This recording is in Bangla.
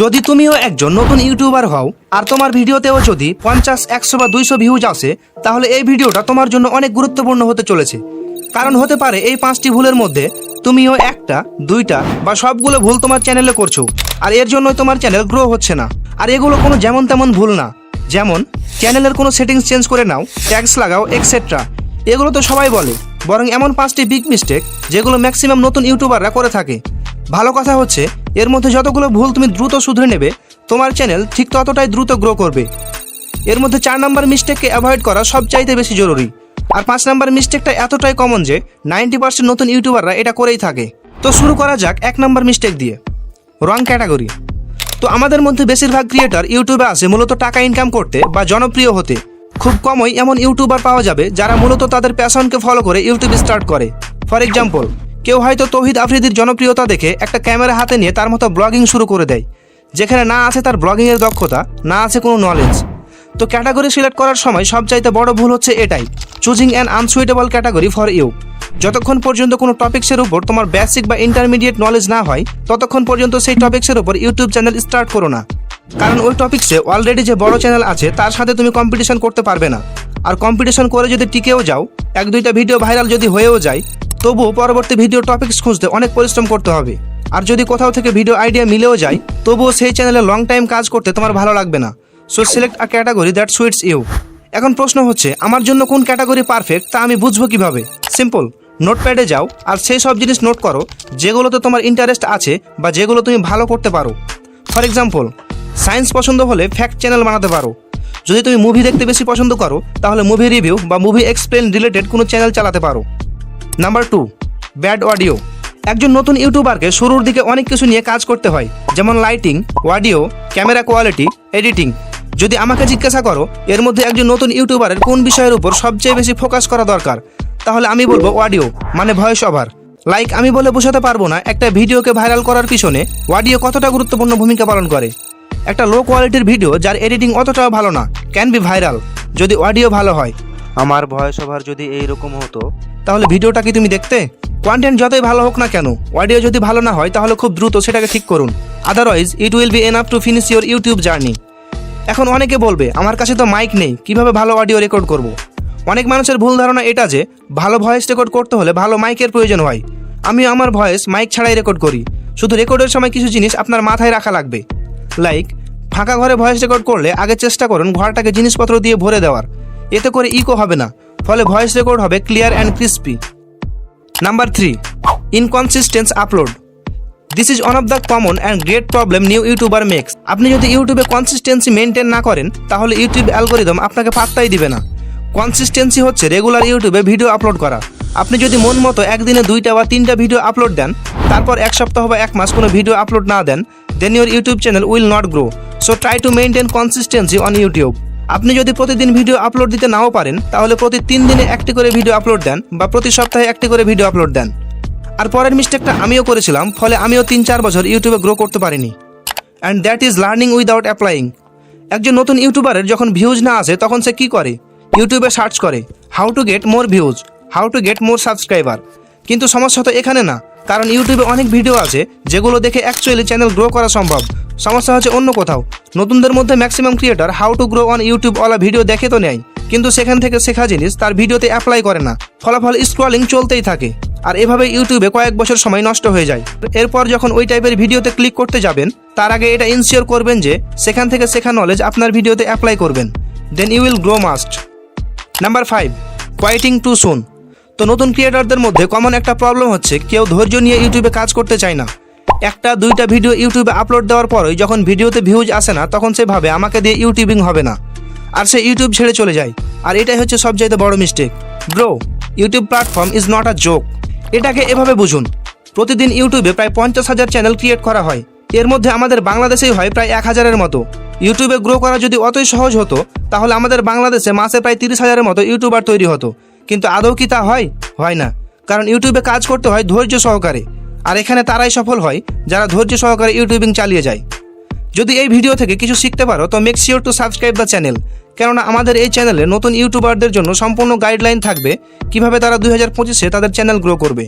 যদি তুমিও একজন নতুন ইউটিউবার হও, আর তোমার ভিডিওতেও যদি পঞ্চাশ, একশো বা দুইশো ভিউজ আসে, তাহলে এই ভিডিওটা তোমার জন্য অনেক গুরুত্বপূর্ণ হতে চলেছে। কারণ হতে পারে এই পাঁচটি ভুলের মধ্যে তুমিও একটা, দুইটা বা সবগুলো ভুল তোমার চ্যানেলে করছ, আর এর জন্যই তোমার চ্যানেল গ্রো হচ্ছে না। আর এগুলো কোনো যেমন তেমন ভুল না। যেমন চ্যানেলের কোনো সেটিংস চেঞ্জ করে নাও ট্যাক্স লাগাও এক্সেট্রা এগুলো তো সবাই বলে, বরং এমন পাঁচটি বিগ মিস্টেক যেগুলো ম্যাক্সিমাম নতুন ইউটিউবাররা করে থাকে। ভালো কথা হচ্ছে এর মধ্যে যতগুলো ভুল তুমি দ্রুত শুধরে নেবে, তোমার চ্যানেল ঠিক ততটাই দ্রুত গ্রো করবে। এর মধ্যে চার নাম্বার মিস্টেককে অ্যাভয়েড করা সবচাইতে বেশি জরুরি। আর পাঁচ নাম্বার মিস্টেকটা এতটাই কমন যে নাইনটি পার্সেন্ট নতুন ইউটিউবাররা এটা করেই থাকে। তো শুরু করা যাক এক নাম্বার মিস্টেক দিয়ে। রং ক্যাটাগরি তো আমাদের মধ্যে বেশিরভাগ ক্রিয়েটর ইউটিউবে আসে মূলত টাকা ইনকাম করতে বা জনপ্রিয় হতে। খুব কমই এমন ইউটিউবার পাওয়া যাবে যারা মূলত তাদের প্যাশনকে ফলো করে ইউটিউব স্টার্ট করে। ফর এক্সাম্পল কেউ হয়তো তৌহিদ আফ্রিদির জনপ্রিয়তা দেখে একটা ক্যামেরা হাতে নিয়ে তার মতো ব্লগিং শুরু করে দেয়। যেখানে না আছে তার ব্লগিংয়ের দক্ষতা, না আছে কোনো নলেজ তো ক্যাটাগরি সিলেক্ট করার সময় সবচাইতে বড় ভুল হচ্ছে এটাই choosing an unsuitable category for you যতক্ষণ পর্যন্ত কোনো টপিক্সের উপর তোমার বেসিক বা ইন্টারমিডিয়েট নলেজ না হয়, ততক্ষণ পর্যন্ত সেই টপিক্সের উপর ইউটিউব চ্যানেল স্টার্ট করো না। কারণ ওই টপিক্সে অলরেডি যে বড় চ্যানেল আছে, তার সাথে তুমি কম্পিটিশন করতে পারবে না। আর কম্পিটিশন করে যদি টিকেও যাও, এক দুইটা ভিডিও ভাইরাল যদি হয়েও যায় তবুও পরবর্তী ভিডিও টপিক্স খুঁজতে অনেক পরিশ্রম করতে হবে। আর যদি কোথাও থেকে ভিডিও আইডিয়া মিলেও যায়, তবুও সেই চ্যানেলে লং টাইম কাজ করতে তোমার ভালো লাগবে না। So select a category that suits you এখন প্রশ্ন হচ্ছে, আমার জন্য কোন ক্যাটাগরি পারফেক্ট তা আমি বুঝব কীভাবে? সিম্পল নোটপ্যাডে যাও, আর সেই সব জিনিস নোট করো, যেগুলোতে তোমার ইন্টারেস্ট আছে বা যেগুলো তুমি ভালো করতে পারো। ফর এক্সাম্পল সায়েন্স পছন্দ হলে ফ্যাক্ট চ্যানেল বানাতে পারো। যদি তুমি মুভি দেখতে বেশি পছন্দ করো, তাহলে মুভি রিভিউ বা মুভি এক্সপ্লেন রিলেটেড কোনো চ্যানেল চালাতে পারো। নাম্বার টু ব্যাড অডিও একজন নতুন ইউটিউবারকে শুরুর দিকে অনেক কিছু নিয়ে কাজ করতে হয়, যেমন lighting audio camera quality editing যদি আমাকে জিজ্ঞাসা করো, এর মধ্যে একজন নতুন ইউটিউবারের কোন বিষয়ের উপর সবচেয়ে বেশি ফোকাস করা দরকার, তাহলে আমি বলব অডিও মানে ভয়েস ওভার লাইক আমি বলে বোঝাতে পারব না, একটা ভিডিওকে ভাইরাল করার পিছনে অডিও কতটা গুরুত্বপূর্ণ ভূমিকা পালন করে। একটা লো কোয়ালিটির ভিডিও যার এডিটিং অতটাও ভালো না ক্যান বি ভাইরাল যদি অডিও ভালো হয়। আমার ভয়েস ওভার যদি এইরকম হতো তাহলে ভিডিওটা কি তুমি দেখতে? কন্টেন্ট যতই ভালো হোক না কেন অডিও যদি ভালো না হয়, তাহলে খুব দ্রুত সেটাকে ঠিক করুন। Otherwise it will be enough to finish your YouTube journey এখন অনেকে বলবে, আমার কাছে তো মাইক নেই, কীভাবে ভালো অডিও রেকর্ড করব। অনেক মানুষের ভুল ধারণা এটা যে, ভালো ভয়েস রেকর্ড করতে হলে ভালো মাইকের প্রয়োজন হয়। আমি আমার ভয়েস মাইক ছাড়াই রেকর্ড করি। শুধু রেকর্ডের সময় কিছু জিনিস আপনার মাথায় রাখা লাগবে। লাইক ফাঁকা ঘরে ভয়েস রেকর্ড করলে আগে চেষ্টা করুন ঘরটাকে জিনিসপত্র দিয়ে ভরে দেওয়ার। এতে করে ইকো হবে না। ফলে ভয়েস রেকর্ড হবে clear and crispy. Number three inconsistence upload this is one of the common and great problem new YouTuber makes আপনি যদি ইউটিউবে কনসিস্টেন্সি মেনটেন না করেন, তাহলে ইউটিউব অ্যালগোরিদম আপনাকে পাত্তাই দিবে না। কনসিস্টেন্সি হচ্ছে রেগুলার ইউটিউবে ভিডিও আপলোড করা। আপনি যদি মন মতো একদিনে দুইটা বা তিনটা ভিডিও আপলোড দেন, তারপর এক সপ্তাহ বা এক মাস কোনো ভিডিও আপলোড না দেন then your YouTube channel will not grow so try to maintain consistency on YouTube আপনি যদি প্রতিদিন ভিডিও আপলোড দিতে নাও পারেন, তাহলে প্রতি তিন দিনে একটি করে ভিডিও আপলোড দেন বা প্রতি সপ্তাহে একটি করে ভিডিও আপলোড দেন। আর পরের মিস্টেকটা আমিও করেছিলাম, ফলে আমিও তিন চার বছর ইউটিউবে গ্রো করতে পারিনি। And that is learning without applying একজন নতুন ইউটিউবারের যখন ভিউজ না আসে, তখন সে কি করে? ইউটিউবে সার্চ করে how to get more views how to get more subscriber কিন্তু সমস্যা তো এখানে না। কারণ ইউটিউবে অনেক ভিডিও আছে যেগুলো দেখে অ্যাকচুয়ালি চ্যানেল গ্রো করা সম্ভব। সমস্যা হচ্ছে অন্য কোথাও। নতুনদের মধ্যে maximum creator how to grow on YouTube OLA video দেখে তো নেয় কিন্তু সেখান থেকে শেখা জিনিস তার ভিডিওতে অ্যাপ্লাই করে না। ফলাফল স্ক্রলিং চলতেই থাকে। আর এভাবে ইউটিউবে কয়েক বছর সময় নষ্ট হয়ে যায়। এরপর যখন ওই টাইপের ভিডিওতে ক্লিক করতে যাবেন, তার আগে এটা ইনশিওর করবেন যে সেখান থেকে শেখা নলেজ আপনার ভিডিওতে অ্যাপ্লাই করবেন। Then you will grow must number five quitting too soon তো নতুন ক্রিয়েটরদের মধ্যে কমন একটা প্রবলেম হচ্ছে, কেউ ধৈর্য নিয়ে ইউটিউবে কাজ করতে চায় না। একটা, দুইটা ভিডিও ইউটিউবে আপলোড দেওয়ার পরই যখন ভিডিওতে ভিউজ আসে না, তখন সে ভাবে, আমাকে দিয়ে ইউটিউবিং হবে না। আর সে ইউটিউব ছেড়ে চলে যায়। আর এটাই হচ্ছে সবচাইতে বড় mistake bro YouTube platform is not a joke এটাকে এভাবে বুঝুন। প্রতিদিন ইউটিউবে প্রায় পঞ্চাশ হাজার চ্যানেল ক্রিয়েট করা হয়। এর মধ্যে আমাদের বাংলাদেশেই হয় প্রায় এক হাজারের মতো। ইউটিউবে গ্রো করা যদি অতই সহজ হতো, তাহলে আমাদের বাংলাদেশে মাসে প্রায় তিরিশ হাজারের মতো ইউটিউবার তৈরি হতো। কিন্তু আদৌ কি তা হয়? হয় না। কারণ ইউটিউবে কাজ করতে হয় ধৈর্য সহকারে। আর এখানে তারাই সফল হয় যারা ধৈর্য সহকারে ইউটিউবিং চালিয়ে যায়। যদি এই ভিডিও থেকে কিছু শিখতে পারো, তো make sure to subscribe the channel কেননা আমাদের এই চ্যানেলে নতুন ইউটিউবারদের জন্য সম্পূর্ণ গাইডলাইন থাকবে কীভাবে তারা দুই হাজার পঁচিশে তাদের চ্যানেল গ্রো করবে।